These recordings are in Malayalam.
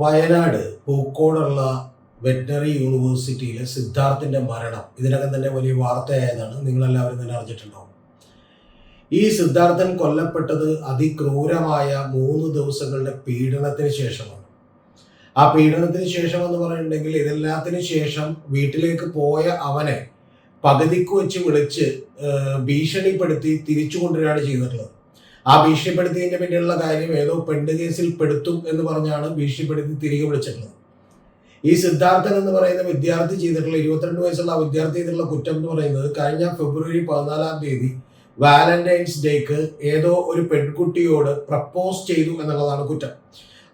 വയനാട് പൂക്കോടുള്ള വെറ്ററിനറി യൂണിവേഴ്സിറ്റിയിലെ സിദ്ധാർത്ഥിന്റെ മരണം. ഇതിനകം തന്നെ വലിയ വാർത്തയായതാണ്. നിങ്ങളെല്ലാവരും തന്നെ അറിഞ്ഞിട്ടുണ്ടാവും. ഈ സിദ്ധാർത്ഥൻ കൊല്ലപ്പെട്ടത് അതിക്രൂരമായ മൂന്ന് ദിവസങ്ങളുടെ പീഡനത്തിന് ശേഷമാണ്. ആ പീഡനത്തിന് ശേഷം എന്ന് പറയുന്നുണ്ടെങ്കിൽ ഇതെല്ലാത്തിനു ശേഷം വീട്ടിലേക്ക് പോയ അവനെ പകുതിക്ക് വെച്ച് വിളിച്ച് ഭീഷണിപ്പെടുത്തി തിരിച്ചു കൊണ്ടുവരികയാണ് ചെയ്തിട്ടുള്ളത്. ആ ഭീഷണിപ്പെടുത്തിയതിന്റെ പിന്നിലുള്ള കാര്യം ഏതോ പെണ്ണ് കേസിൽ പെടുത്തും എന്ന് പറഞ്ഞാണ് ഭീഷണിപ്പെടുത്തി തിരികെ വിളിച്ചിട്ടുള്ളത്. ഈ സിദ്ധാർത്ഥൻ എന്ന് പറയുന്ന വിദ്യാർത്ഥി ചെയ്തിട്ടുള്ള ഇരുപത്തിരണ്ട് വയസ്സുള്ള ആ വിദ്യാർത്ഥി ചെയ്തിട്ടുള്ള കുറ്റം എന്ന് പറയുന്നത് കഴിഞ്ഞ ഫെബ്രുവരി പതിനാലാം തീയതി വാലന്റൈൻസ് ഡേക്ക് ഏതോ ഒരു പെൺകുട്ടിയോട് പ്രപ്പോസ് ചെയ്തു എന്നുള്ളതാണ് കുറ്റം.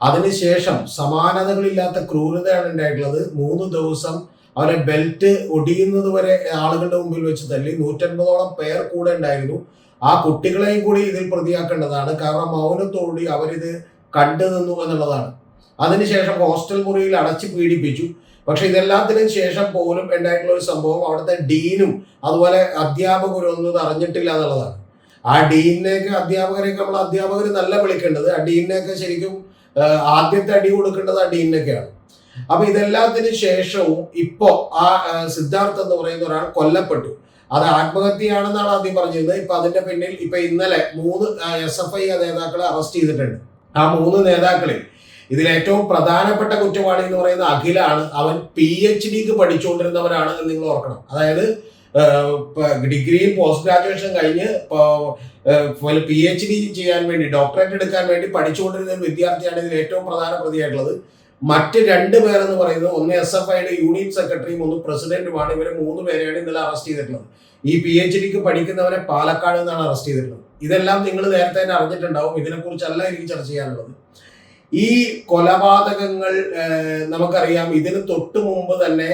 അതിനുശേഷം സമാനതകളില്ലാത്ത ക്രൂരതയാണ് ഉണ്ടായിട്ടുള്ളത്. മൂന്ന് ദിവസം അവരെ ബെൽറ്റ് ഒടിയുന്നത് വരെ ആളുകളുടെ മുമ്പിൽ വെച്ച് തല്ലി നൂറ്റൻപതോളം പേർ കൂടെ ഉണ്ടായിരുന്നു. ആ കുട്ടികളെയും കൂടി ഇതിൽ പ്രതിയാക്കേണ്ടതാണ്. കാരണം മൗനത്തോടുകൂടി അവരിത് കണ്ടു നിന്നു എന്നുള്ളതാണ്. അതിനുശേഷം ഹോസ്റ്റൽ മുറിയിൽ അടച്ചു പീഡിപ്പിച്ചു. പക്ഷെ ഇതെല്ലാത്തിനും ശേഷം പോലും ഉണ്ടായിട്ടുള്ള ഒരു സംഭവം അവിടുത്തെ ഡീനും അതുപോലെ അധ്യാപകരും ഒന്നും അറിഞ്ഞിട്ടില്ല എന്നുള്ളതാണ്. ആ ഡീനിനെയൊക്കെ അധ്യാപകരെയൊക്കെ നമ്മൾ അധ്യാപകർ നല്ല വിളിക്കേണ്ടത്. ആ ഡീനിനെയൊക്കെ ശരിക്കും ആദ്യത്തെ അടി കൊടുക്കേണ്ടത് ആ ഡീനിനൊക്കെയാണ്. അപ്പൊ ഇതെല്ലാത്തിന് ശേഷവും ഇപ്പോ ആ, സിദ്ധാർത്ഥ് എന്ന് പറയുന്ന ഒരാൾ കൊല്ലപ്പെട്ടു. അത് ആത്മഹത്യയാണെന്നാണ് ആദ്യം പറഞ്ഞിരുന്നത്. ഇപ്പൊ അതിന്റെ പിന്നിൽ ഇപ്പൊ ഇന്നലെ മൂന്ന് എസ് എഫ് ഐ നേതാക്കളെ അറസ്റ്റ് ചെയ്തിട്ടുണ്ട്. ആ മൂന്ന് നേതാക്കളിൽ ഇതിൽ ഏറ്റവും പ്രധാനപ്പെട്ട കുറ്റവാളി എന്ന് പറയുന്ന അഖിലാണ്. അവൻ പി എച്ച് ഡിക്ക് പഠിച്ചുകൊണ്ടിരുന്നവനാണ് എന്ന് നിങ്ങൾ ഓർക്കണം. അതായത് ഡിഗ്രിയും പോസ്റ്റ് ഗ്രാജുവേഷൻ കഴിഞ്ഞ് പി എച്ച് ഡി ചെയ്യാൻ വേണ്ടി ഡോക്ടറേറ്റ് എടുക്കാൻ വേണ്ടി പഠിച്ചുകൊണ്ടിരുന്ന വിദ്യാർത്ഥിയാണ് ഇതിൽ ഏറ്റവും പ്രധാന പ്രതിയായിട്ടുള്ളത്. മറ്റ് രണ്ട് പേരെന്ന് പറയുന്നത് ഒന്ന് എസ് എഫ് ഐയുടെ യൂണിയൻ സെക്രട്ടറിയും ഒന്ന് പ്രസിഡന്റുമാണ് ഇവരെ മൂന്ന് പേരെയാണ് ഇന്നലെ അറസ്റ്റ് ചെയ്തിട്ടുള്ളത്. ഈ പി എച്ച് ഡിക്ക് പഠിക്കുന്നവരെ പാലക്കാട് നിന്നാണ് അറസ്റ്റ് ചെയ്തിട്ടുള്ളത്. ഇതെല്ലാം നിങ്ങൾ നേരത്തെ തന്നെ അറിഞ്ഞിട്ടുണ്ടാവും. ഇതിനെക്കുറിച്ചല്ല എനിക്ക് ചർച്ച ചെയ്യാനുള്ളത്. ഈ കൊലപാതകങ്ങൾ നമുക്കറിയാം. ഇതിന് തൊട്ടു മുമ്പ് തന്നെ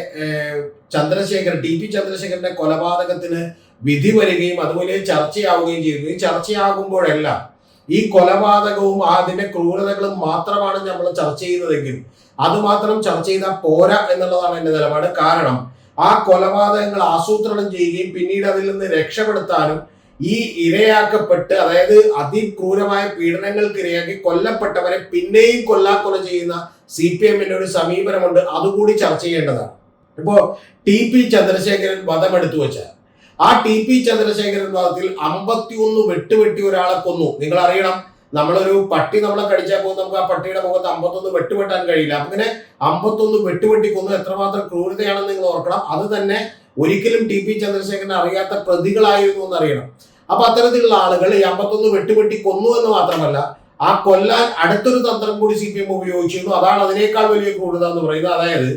ചന്ദ്രശേഖർ ടി പി ചന്ദ്രശേഖരന്റെ കൊലപാതകത്തിന് വിധി വരികയും അതുപോലെ ചർച്ചയാവുകയും ചെയ്തു. ഈ ചർച്ചയാകുമ്പോഴെല്ലാം ഈ കൊലപാതകവും അതിന്റെ ക്രൂരതകളും മാത്രമാണ് നമ്മൾ ചർച്ച ചെയ്യുന്നതെങ്കിൽ അതുമാത്രം ചർച്ച ചെയ്താൽ പോരാ എന്നുള്ളതാണ് എന്റെ നിലപാട്. കാരണം ആ കൊലപാതകങ്ങൾ ആസൂത്രണം ചെയ്യുകയും പിന്നീട് അതിൽ നിന്ന് രക്ഷപ്പെടുത്താനും ഈ ഇരയാക്കപ്പെട്ട് അതായത് അതിക്രൂരമായ പീഡനങ്ങൾക്ക് ഇരയാക്കി കൊല്ലപ്പെട്ടവരെ പിന്നെയും കൊല്ലാക്കൊല ചെയ്യുന്ന സി പി എമ്മിന്റെ ഒരു സമീപനമുണ്ട്. അതുകൂടി ചർച്ച ചെയ്യേണ്ടതാണ്. ഇപ്പോ ടി പി ചന്ദ്രശേഖരൻ വധമെടുത്തു വെച്ചാൽ ആ ടി പി ചന്ദ്രശേഖരൻ വിഭാഗത്തിൽ അമ്പത്തിയൊന്ന് വെട്ടുവെട്ടി ഒരാളെ കൊന്നു. നിങ്ങൾ അറിയണം നമ്മളൊരു പട്ടി നമ്മളെ കടിച്ചാൽ പോകും നമുക്ക് ആ പട്ടിയുടെ മുഖത്ത് അമ്പത്തൊന്ന് വെട്ടുവെട്ടാൻ കഴിയില്ല. അങ്ങനെ അമ്പത്തൊന്ന് വെട്ടുവെട്ടി കൊന്നു എത്രമാത്രം ക്രൂരതയാണെന്ന് നിങ്ങൾ ഓർക്കണം. അത് തന്നെ ഒരിക്കലും ടി പി ചന്ദ്രശേഖരൻ അറിയാത്ത പ്രതികളായിരുന്നു എന്ന് അറിയണം അപ്പൊ അത്തരത്തിലുള്ള ആളുകൾ ഈ അമ്പത്തൊന്ന് വെട്ടുവെട്ടി കൊന്നു എന്ന് മാത്രമല്ല ആ കൊല്ലാൻ അടുത്തൊരു തന്ത്രം കൂടി സി പി എം ഉപയോഗിച്ചിരുന്നു. അതാണ് അതിനേക്കാൾ വലിയ ക്രൂരത എന്ന് പറയുന്നത്. അതായത്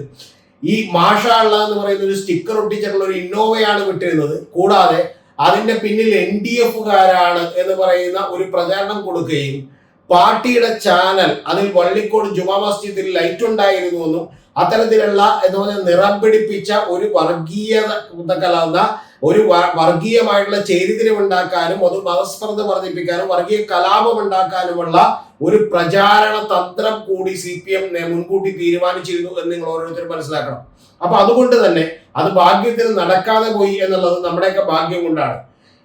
ഈ മാഷാള്ള എന്ന് പറയുന്ന ഒരു സ്റ്റിക്കർ ഒട്ടിച്ചിട്ടുള്ള ഒരു ഇന്നോവയാണ് വിട്ടിരുന്നത്. കൂടാതെ അതിന്റെ പിന്നിൽ എൻ ഡി എഫുകാരാണ് എന്ന് പറയുന്ന ഒരു പ്രചാരണം കൊടുക്കുകയും പാർട്ടിയുടെ ചാനൽ അതിൽ വള്ളിക്കോട് ജുമാ മസ്ജിദിൽ ലൈറ്റ് ഉണ്ടായിരുന്നു എന്നും അത്തരത്തിലുള്ള എന്ന് പറഞ്ഞാൽ നിറം പിടിപ്പിച്ച ഒരു വർഗീയത കലർന്ന ഒരു വർഗീയമായിട്ടുള്ള ചേരിതിരിവ് ഉണ്ടാക്കാനും അത് മതസ്പർദ്ധ വർദ്ധിപ്പിക്കാനും വർഗീയ കലാപം ഉണ്ടാക്കാനുമുള്ള ഒരു പ്രചാരണ തന്ത്രം കൂടി സി പി എം മുൻകൂട്ടി തീരുമാനിച്ചിരുന്നു എന്ന് നിങ്ങൾ ഓരോരുത്തരും മനസ്സിലാക്കണം. അപ്പൊ അതുകൊണ്ട് തന്നെ അത് ഭാഗ്യത്തിൽ നടക്കാതെ പോയി എന്നുള്ളത് നമ്മുടെയൊക്കെ ഭാഗ്യം കൊണ്ടാണ്.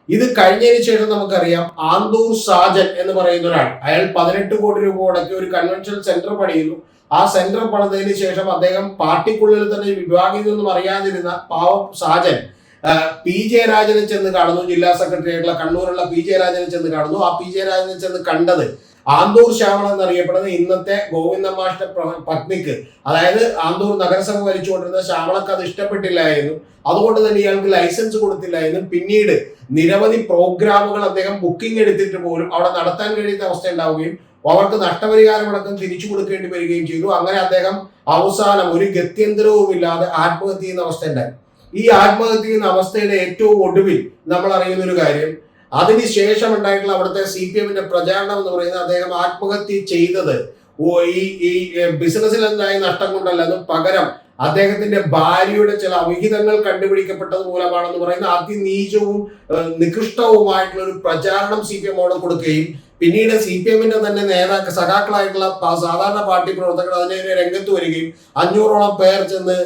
ഇത് കഴിഞ്ഞതിന് ശേഷം നമുക്കറിയാം ആന്തൂർ സാജൻ എന്ന് പറയുന്ന ഒരാൾ അയാൾ പതിനെട്ട് കോടി രൂപ മുടക്കി ഒരു കൺവെൻഷൻ സെന്റർ പണിയുന്നു. ആ സെന്റർ പണിതതിന് ശേഷം അദ്ദേഹം പാർട്ടിക്കുള്ളിൽ തന്നെ വിഭാഗീയതൊന്നും അറിയാതിരുന്ന പാവം സാജൻ ആ, ജെ രാജനെ ചെന്ന് കാണുന്നു ജില്ലാ സെക്രട്ടറി ആയിട്ടുള്ള കണ്ണൂരുള്ള പി ജെ രാജനെ ചെന്ന് കാണുന്നു. ആ പി ജെ രാജനെ ചെന്ന് കണ്ടത് ആന്തൂർ ശ്യാമളം എന്നറിയപ്പെടുന്ന ഇന്നത്തെ ഗോവിന്ദ മാഷ്ട പത്നിക്ക്. അതായത് ആന്തൂർ നഗരസഭ ഭരിച്ചുകൊണ്ടിരുന്ന ശ്യാമളക്ക് അത് ഇഷ്ടപ്പെട്ടില്ലായിരുന്നു അതുകൊണ്ട് തന്നെ ഇയാൾക്ക് ലൈസൻസ് കൊടുത്തില്ലായിരുന്നു പിന്നീട് നിരവധി പ്രോഗ്രാമുകൾ അദ്ദേഹം ബുക്കിംഗ് എടുത്തിട്ട് പോലും അവിടെ നടത്താൻ കഴിയുന്ന അവസ്ഥ ഉണ്ടാവുകയും അവർക്ക് നഷ്ടപരിഹാരം അടക്കം തിരിച്ചു കൊടുക്കേണ്ടി വരികയും ചെയ്തു. അങ്ങനെ അദ്ദേഹം അവസാനം ഒരു ഗത്യന്തരവും ഇല്ലാതെ ആത്മഹത്യ ചെയ്യുന്ന അവസ്ഥ ഉണ്ടായി. ഈ ആത്മഹത്യ ചെയ്യുന്ന അവസ്ഥയുടെ ഏറ്റവും ഒടുവിൽ നമ്മൾ അറിയുന്ന ഒരു കാര്യം അതിനുശേഷം ഉണ്ടായിട്ടുള്ള അവിടുത്തെ സി പി എമ്മിന്റെ പ്രചാരണം എന്ന് പറയുന്നത് അദ്ദേഹം ആത്മഹത്യ ചെയ്തത്. ഈ ഈ ബിസിനസ്സിൽ എന്തായ നഷ്ടം കൊണ്ടല്ലെന്നും പകരം അദ്ദേഹത്തിന്റെ ഭാര്യയുടെ ചില അവിഹിതങ്ങൾ കണ്ടുപിടിക്കപ്പെട്ടത് മൂലമാണെന്ന് പറയുന്ന അതിനീചവും നികൃഷ്ടവുമായിട്ടുള്ള ഒരു പ്രചാരണം സി പി എം അവിടെ കൊടുക്കുകയും പിന്നീട് സി പി എമ്മിന്റെ തന്നെ നേതാക്കൾ സഖാക്കളായിട്ടുള്ള സാധാരണ പാർട്ടി പ്രവർത്തകർ അതിനെതിരെ രംഗത്ത് വരികയും അഞ്ഞൂറോളം പേർ ചെന്ന്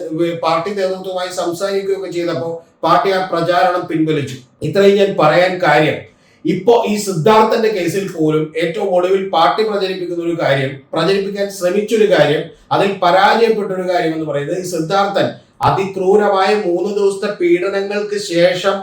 പാർട്ടി നേതൃത്വവുമായി സംസാരിക്കുകയൊക്കെ ചെയ്തപ്പോൾ പാർട്ടി ആ പ്രചാരണം പിൻവലിച്ചു. ഇത്രയും ഞാൻ പറയാൻ കാര്യം. ഇപ്പോ ഈ സിദ്ധാർത്ഥന്റെ കേസിൽ പോലും ഏറ്റവും ഒടുവിൽ പാർട്ടി പ്രചരിപ്പിക്കുന്ന ഒരു കാര്യം പ്രചരിപ്പിക്കാൻ ശ്രമിച്ചൊരു കാര്യം അതിൽ പരാജയപ്പെട്ട ഒരു കാര്യം എന്ന് പറയുന്നത് ഈ സിദ്ധാർത്ഥൻ അതിക്രൂരമായ മൂന്ന് ദിവസത്തെ പീഡനങ്ങൾക്ക് ശേഷം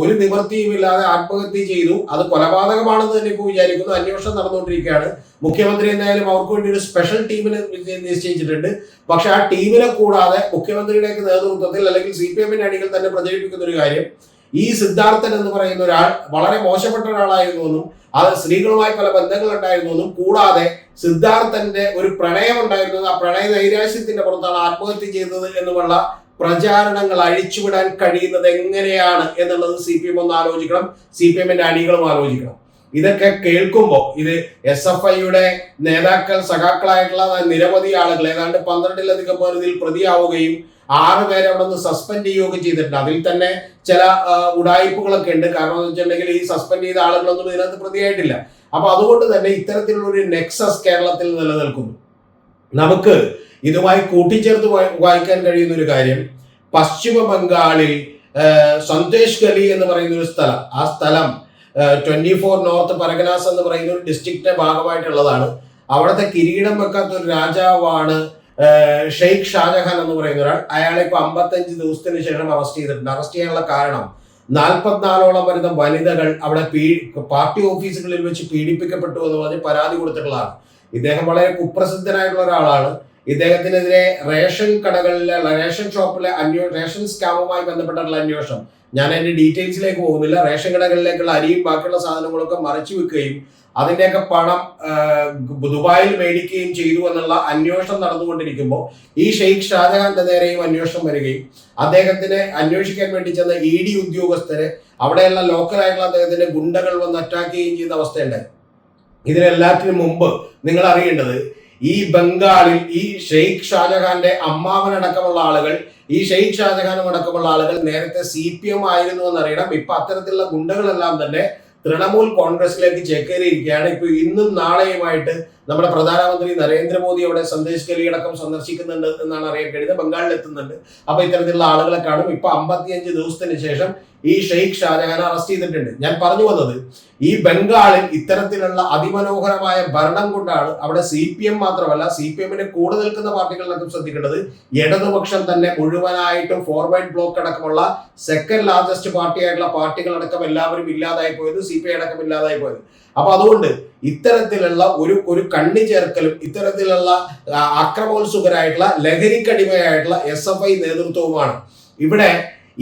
ഒരു നിവൃത്തിയുമില്ലാതെ ആത്മഹത്യ ചെയ്തു. അത് കൊലപാതകമാണെന്ന് തന്നെ ഇപ്പോൾ വിചാരിക്കുന്നു. അന്വേഷണം നടന്നുകൊണ്ടിരിക്കുകയാണ്. മുഖ്യമന്ത്രി എന്തായാലും അവർക്ക് വേണ്ടി ഒരു സ്പെഷ്യൽ ടീമിനെ നിശ്ചയിച്ചിട്ടുണ്ട്. പക്ഷെ ആ ടീമിനെ കൂടാതെ മുഖ്യമന്ത്രിയുടെ നേതൃത്വത്തിൽ അല്ലെങ്കിൽ സി പി എമ്മിന്റെ അണികൾ തന്നെ പ്രചരിപ്പിക്കുന്ന ഒരു കാര്യം ഈ സിദ്ധാർത്ഥൻ എന്ന് പറയുന്ന ഒരാൾ വളരെ മോശപ്പെട്ട ഒരാളായിരുന്നു എന്നും അത് സ്ത്രീകളുമായി പല ബന്ധങ്ങൾ ഉണ്ടായിരുന്നു എന്നും കൂടാതെ സിദ്ധാർത്ഥന്റെ ഒരു പ്രണയം ഉണ്ടായിരുന്നത് ആ പ്രണയ നൈരാശ്യത്തിന്റെ പുറത്താണ് ആത്മഹത്യ ചെയ്തത് എന്നുമുള്ള പ്രചാരണങ്ങൾ അഴിച്ചുവിടാൻ കഴിയുന്നത് എങ്ങനെയാണ് എന്നുള്ളത് സി പി എം ഒന്ന് ആലോചിക്കണം. സി പി എമ്മിന്റെ അണികളും ആലോചിക്കണം. ഇതൊക്കെ കേൾക്കുമ്പോൾ ഇത് എസ് എഫ് ഐയുടെ നേതാക്കൾ സഖാക്കളായിട്ടുള്ള നിരവധി ആളുകൾ ഏതാണ്ട് പന്ത്രണ്ടിലധികം പേർ ഇതിൽ പ്രതിയാവുകയും ആറ് പേരെ അവിടെ നിന്ന് സസ്പെൻഡ് ചെയ്യുകയൊക്കെ ചെയ്തിട്ടുണ്ട്. അതിൽ തന്നെ ചില ഉടായ്പകളൊക്കെ ഉണ്ട്. കാരണം എന്ന് വെച്ചിട്ടുണ്ടെങ്കിൽ ഈ സസ്പെൻഡ് ചെയ്ത ആളുകളൊന്നും ഇതിനകത്ത് പ്രതിയായിട്ടില്ല. അപ്പൊ അതുകൊണ്ട് തന്നെ ഇത്തരത്തിലുള്ള ഒരു നെക്സസ് കേരളത്തിൽ നിലനിൽക്കുന്നു. നമുക്ക് ഇതുമായി കൂട്ടിച്ചേർത്ത് വായി- വായിക്കാൻ കഴിയുന്ന ഒരു കാര്യം പശ്ചിമ ബംഗാളിൽ സന്തേഷ് ഗലി എന്ന് പറയുന്ന ഒരു സ്ഥലം. ആ സ്ഥലം ട്വന്റി ഫോർ നോർത്ത് പരഗനാസ് എന്ന് പറയുന്ന ഒരു ഡിസ്ട്രിക്റ്റിന്റെ ഭാഗമായിട്ടുള്ളതാണ്. അവിടുത്തെ കിരീടം വെക്കാത്ത ഒരു രാജാവാണ് ഷെയ്ഖ് ഷാജഹാൻ എന്ന് പറയുന്ന ഒരാൾ. അയാളെ ഇപ്പൊ അമ്പത്തഞ്ച് ദിവസത്തിന് ശേഷം അറസ്റ്റ് ചെയ്തിട്ടുണ്ട്. അറസ്റ്റ് ചെയ്യാനുള്ള കാരണം നാൽപ്പത്തിനാലോളം വരുന്ന വനിതകൾ അവിടെ പീ പാർട്ടി ഓഫീസുകളിൽ വെച്ച് പീഡിപ്പിക്കപ്പെട്ടു എന്ന് പറഞ്ഞ് പരാതി കൊടുത്തിട്ടുള്ളതാണ്. ഇദ്ദേഹം വളരെ കുപ്രസിദ്ധനായിട്ടുള്ള ഒരാളാണ്. ഇദ്ദേഹത്തിനെതിരെ റേഷൻ കടകളിലെ റേഷൻ ഷോപ്പിലെ അന്വേ റേഷൻ സ്കാമുമായി ബന്ധപ്പെട്ടുള്ള അന്വേഷണം. ഞാൻ അതിന്റെ ഡീറ്റെയിൽസിലേക്ക് പോകുന്നില്ല. റേഷൻ കടകളിലേക്കുള്ള അരിയും ബാക്കിയുള്ള സാധനങ്ങളൊക്കെ മറച്ചു വെക്കുകയും അതിന്റെയൊക്കെ പണം ദുബായിൽ മേടിക്കുകയും ചെയ്തു എന്നുള്ള അന്വേഷണം നടന്നുകൊണ്ടിരിക്കുമ്പോൾ ഈ ഷെയ്ഖ് ഷാജഹാന്റെ നേരെയും അന്വേഷണം വരികയും അദ്ദേഹത്തിനെ അന്വേഷിക്കാൻ വേണ്ടി ചെന്ന ഇ ഡി ഉദ്യോഗസ്ഥരെ അവിടെയുള്ള ലോക്കലായിട്ടുള്ള അദ്ദേഹത്തിന്റെ ഗുണ്ടകൾ വന്ന് അറ്റാക്ക് ചെയ്യുകയും ചെയ്യുന്ന അവസ്ഥയുണ്ടായി. ഇതിനെല്ലാറ്റിനും മുമ്പ് നിങ്ങൾ അറിയേണ്ടത് ഈ ബംഗാളിൽ ഈ ഷെയ്ഖ് ഷാജഹാന്റെ അമ്മാവനടക്കമുള്ള ആളുകൾ ഈ ഷെയ്ഖ് ഷാജഹാനും അടക്കമുള്ള ആളുകൾ നേരത്തെ സി പി എം ആയിരുന്നു എന്നറിയണം. ഇപ്പൊ അത്തരത്തിലുള്ള ഗുണ്ടകളെല്ലാം തന്നെ തൃണമൂൽ കോൺഗ്രസിലേക്ക് ചേക്കേറിയിരിക്കുകയാണ്. ഇപ്പൊ ഇന്നും നാളെയുമായിട്ട് നമ്മുടെ പ്രധാനമന്ത്രി നരേന്ദ്രമോദി അവിടെ സന്ദേശ് ഗലി അടക്കം സന്ദർശിക്കുന്നുണ്ട് എന്നാണ് അറിയാൻ കഴിയുന്നത് ബംഗാളിൽ എത്തുന്നുണ്ട് അപ്പൊ ഇത്തരത്തിലുള്ള ആളുകളെ കാണും. ഇപ്പൊ അമ്പത്തിയഞ്ച് ദിവസത്തിന് ശേഷം ഈ ഷെയ്ഖ് ഷാജഹാനെ അറസ്റ്റ് ചെയ്തിട്ടുണ്ട്. ഞാൻ പറഞ്ഞു വന്നത് ഈ ബംഗാളിൽ ഇത്തരത്തിലുള്ള അതിമനോഹരമായ ഭരണം കൊണ്ടാണ് അവിടെ സി പി എം മാത്രമല്ല സി പി എമ്മിന്റെ കൂടെ നിൽക്കുന്ന പാർട്ടികളിലൊക്കെ ശ്രദ്ധിക്കേണ്ടത് ഇടതുപക്ഷം തന്നെ മുഴുവനായിട്ടും ഫോർവേഡ് ബ്ലോക്ക് അടക്കമുള്ള സെക്കൻഡ് ലാർജസ്റ്റ് പാർട്ടിയായിട്ടുള്ള പാർട്ടികളടക്കം എല്ലാവരും ഇല്ലാതായി പോയത് സി പി ഐ അടക്കം ഇല്ലാതായി പോയത് അപ്പൊ അതുകൊണ്ട് ഇത്തരത്തിലുള്ള ഒരു ഒരു കണ്ണി ചേർക്കലും ഇത്തരത്തിലുള്ള അക്രമോത്സുകരായിട്ടുള്ള ലഹരിക്കടിമയായിട്ടുള്ള എസ് എഫ് ഐ നേതൃത്വവുമാണ്. ഇവിടെ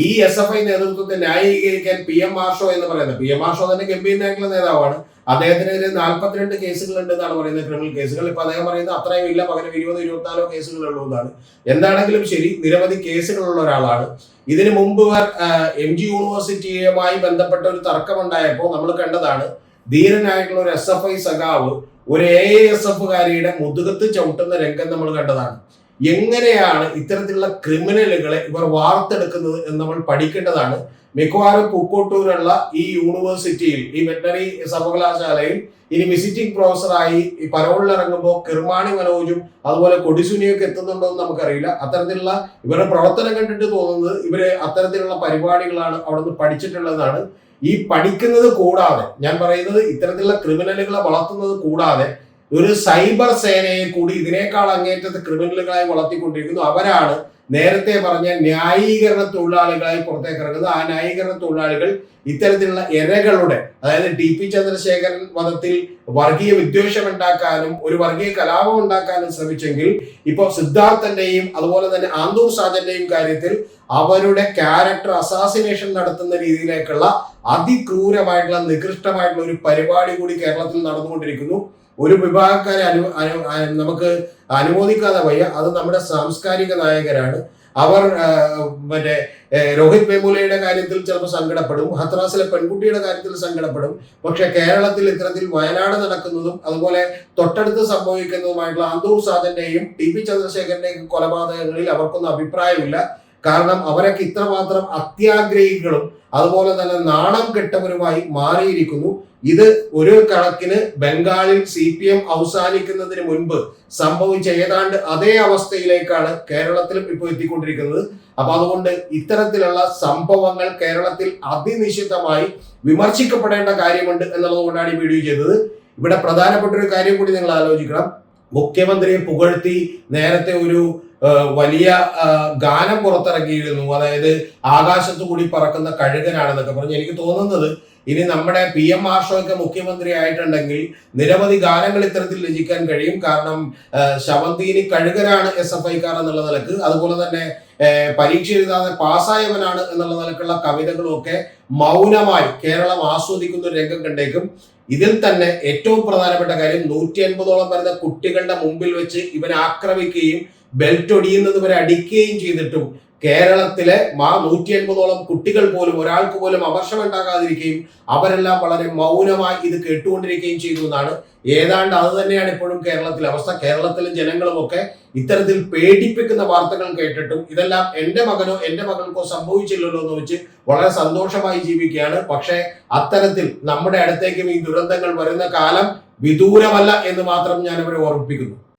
ഈ എസ് എഫ് ഐ നേതൃത്വത്തെ ന്യായീകരിക്കാൻ പി എം ആർഷോ എന്ന് പറയുന്നത് പി എം ആർഷോ തന്നെ ഗംഭീരനായിട്ടുള്ള നേതാവാണ്. അദ്ദേഹത്തിനെതിരെ നാൽപ്പത്തിരണ്ട് കേസുകൾ ഉണ്ട് എന്നാണ് പറയുന്നത് ക്രിമിനൽ കേസുകൾ. ഇപ്പൊ അദ്ദേഹം പറയുന്നത് അത്രയും ഇല്ല പകരം ഇരുപത് ഇരുപത്തിനാലോ കേസുകളുള്ളൂ എന്നാണ്. എന്താണെങ്കിലും ശരി നിരവധി കേസുകളുള്ള ഒരാളാണ്. ഇതിനു മുമ്പ് ഇവർ എം ജി യൂണിവേഴ്സിറ്റിയുമായി ബന്ധപ്പെട്ട ഒരു തർക്കമുണ്ടായപ്പോൾ നമ്മൾ കണ്ടതാണ് ധീരനായിട്ടുള്ള ഒരു എസ് എഫ് ഐ സഖാവ് ഒരു എ എസ് എഫ് കാരിയുടെ മുതുകത്ത് ചവിട്ടുന്ന രംഗം നമ്മൾ കണ്ടതാണ്. എങ്ങനെയാണ് ഇത്തരത്തിലുള്ള ക്രിമിനലുകളെ ഇവർ വാർത്തെടുക്കുന്നത് എന്ന് നമ്മൾ പഠിക്കേണ്ടതാണ്. മിക്കവാറും പൂക്കോട്ടൂരുള്ള ഈ യൂണിവേഴ്സിറ്റിയിൽ ഈ വെറ്ററി സർവകലാശാലയിൽ ഇനി വിസിറ്റിംഗ് പ്രൊഫസറായി ഈ ഇറങ്ങുമ്പോൾ കിർമാണി മനോജും അതുപോലെ കൊടിസുനിയൊക്കെ എത്തുന്നുണ്ടോ എന്ന് നമുക്കറിയില്ല. അത്തരത്തിലുള്ള ഇവരുടെ പ്രവർത്തനം കണ്ടിട്ട് തോന്നുന്നത് ഇവർ അത്തരത്തിലുള്ള പരിപാടികളാണ് അവിടെ നിന്ന് പഠിച്ചിട്ടുള്ളതാണ്. ഈ പഠിക്കുന്നത് കൂടാതെ ഞാൻ പറയുന്നത് ഇത്തരത്തിലുള്ള ക്രിമിനലുകളെ വളർത്തുന്നത് കൂടാതെ ഒരു സൈബർ സേനയെ കൂടി ഇതിനേക്കാൾ അങ്ങേറ്റത്ത് ക്രിമിനലുകളായി വളർത്തിക്കൊണ്ടിരിക്കുന്നു. അവരാണ് നേരത്തെ പറഞ്ഞ ന്യായീകരണ തൊഴിലാളികളായി പുറത്തേക്ക് ഇറങ്ങുന്നത് ആ ന്യായീകരണ തൊഴിലാളികൾ ഇത്തരത്തിലുള്ള ഇരകളുടെ അതായത് ടി പി ചന്ദ്രശേഖരൻ വധത്തിൽ വർഗീയ വിദ്വേഷം ഉണ്ടാക്കാനും ഒരു വർഗീയ കലാപം ഉണ്ടാക്കാനും ശ്രമിച്ചെങ്കിൽ ഇപ്പോൾ സിദ്ധാർത്ഥന്റെയും അതുപോലെ തന്നെ ആന്തൂർ സാജന്റെയും കാര്യത്തിൽ അവരുടെ ക്യാരക്ടർ അസാസിനേഷൻ നടത്തുന്ന രീതിയിലേക്കുള്ള അതിക്രൂരമായിട്ടുള്ള നികൃഷ്ടമായിട്ടുള്ള ഒരു പരിപാടി കൂടി കേരളത്തിൽ നടന്നുകൊണ്ടിരിക്കുന്നു. ഒരു വിഭാഗക്കാരെ അനു നമുക്ക് അനുമോദിക്കാതെ വയ്യ. അത് നമ്മുടെ സാംസ്കാരിക നായകരാണ്. അവർ മറ്റേ രോഹിത് വെമുലയുടെ കാര്യത്തിൽ ചിലപ്പോൾ സങ്കടപ്പെടും. ഹത്രാസിലെ പെൺകുട്ടിയുടെ കാര്യത്തിൽ സങ്കടപ്പെടും. പക്ഷെ കേരളത്തിൽ ഇത്തരത്തിൽ വയനാട് നടക്കുന്നതും അതുപോലെ തൊട്ടടുത്ത് സംഭവിക്കുന്നതുമായിട്ടുള്ള അന്തൂർ സാദന്റെയും ടി പി ചന്ദ്രശേഖരന്റെയും കൊലപാതകങ്ങളിൽ അവർക്കൊന്നും അഭിപ്രായമില്ല. കാരണം അവരൊക്കെ ഇത്രമാത്രം അത്യാഗ്രഹികളും അതുപോലെ തന്നെ നാണം കെട്ടവരുമായി മാറിയിരിക്കുന്നു. ഇത് ഒരു കണക്കിന് ബംഗാളിൽ സി പി എം അവസാനിക്കുന്നതിന് മുൻപ് സംഭവിച്ച ഏതാണ്ട് അതേ അവസ്ഥയിലേക്കാണ് കേരളത്തിലും ഇപ്പോൾ എത്തിക്കൊണ്ടിരിക്കുന്നത്. അപ്പൊ അതുകൊണ്ട് ഇത്തരത്തിലുള്ള സംഭവങ്ങൾ കേരളത്തിൽ അതിനിഷിദ്ധമായി വിമർശിക്കപ്പെടേണ്ട കാര്യമുണ്ട് എന്നുള്ളത് കൊണ്ടാണ് ഈ വീഡിയോ ചെയ്തത്. ഇവിടെ പ്രധാനപ്പെട്ട ഒരു കാര്യം കൂടി നിങ്ങൾ ആലോചിക്കണം. മുഖ്യമന്ത്രിയെ പുകഴ്ത്തി നേരത്തെ ഒരു വലിയ ഗാനം പുറത്തിറക്കിയിരുന്നു. അതായത് ആകാശത്തു കൂടി പറക്കുന്ന കഴുകനാണെന്നൊക്കെ പറഞ്ഞ് എനിക്ക് തോന്നുന്നത് ഇനി നമ്മുടെ പി എം ആർഷോയ്ക്ക് മുഖ്യമന്ത്രി ആയിട്ടുണ്ടെങ്കിൽ നിരവധി ഗാനങ്ങൾ ഇത്തരത്തിൽ രചിക്കാൻ കഴിയും. കാരണം ശവന്തീനി കഴുകരാണ് എസ് എഫ് ഐക്കാർ എന്നുള്ള നിലയ്ക്ക്. അതുപോലെ തന്നെ പരീക്ഷ എഴുതാതെ പാസ്സായവനാണ് എന്നുള്ള നിലക്കുള്ള കവിതകളും ഒക്കെ മൗനമായി കേരളം ആസ്വദിക്കുന്ന ഒരു രംഗം കണ്ടേക്കും. ഇതിൽ തന്നെ ഏറ്റവും പ്രധാനപ്പെട്ട കാര്യം നൂറ്റി അൻപതോളം വരുന്ന കുട്ടികളുടെ മുമ്പിൽ വെച്ച് ഇവൻ ആക്രമിക്കുകയും ബെൽറ്റ് ഒടിയുന്നത് വരെ അടിക്കുകയും ചെയ്തിട്ടും കേരളത്തിലെ മാ നൂറ്റി അൻപതോളം കുട്ടികൾ പോലും ഒരാൾക്ക് പോലും അവർഷമുണ്ടാകാതിരിക്കുകയും അവരെല്ലാം വളരെ മൗനമായി ഇത് കേട്ടുകൊണ്ടിരിക്കുകയും ചെയ്തു എന്നാണ്. ഏതാണ്ട് അത് തന്നെയാണ് ഇപ്പോഴും കേരളത്തിലെ അവസ്ഥ. കേരളത്തിലെ ജനങ്ങളുമൊക്കെ ഇത്തരത്തിൽ പേടിപ്പിക്കുന്ന വാർത്തകൾ കേട്ടിട്ടും ഇതെല്ലാം എന്റെ മകനോ എന്റെ മകൾക്കോ സംഭവിച്ചില്ലല്ലോ എന്ന് വെച്ച് വളരെ സന്തോഷമായി ജീവിക്കുകയാണ്. പക്ഷേ അത്തരത്തിൽ നമ്മുടെ അടുത്തേക്കും ഈ ദുരന്തങ്ങൾ വരുന്ന കാലം വിദൂരമല്ല എന്ന് മാത്രം ഞാൻ അവരെ ഓർമ്മിപ്പിക്കുന്നു.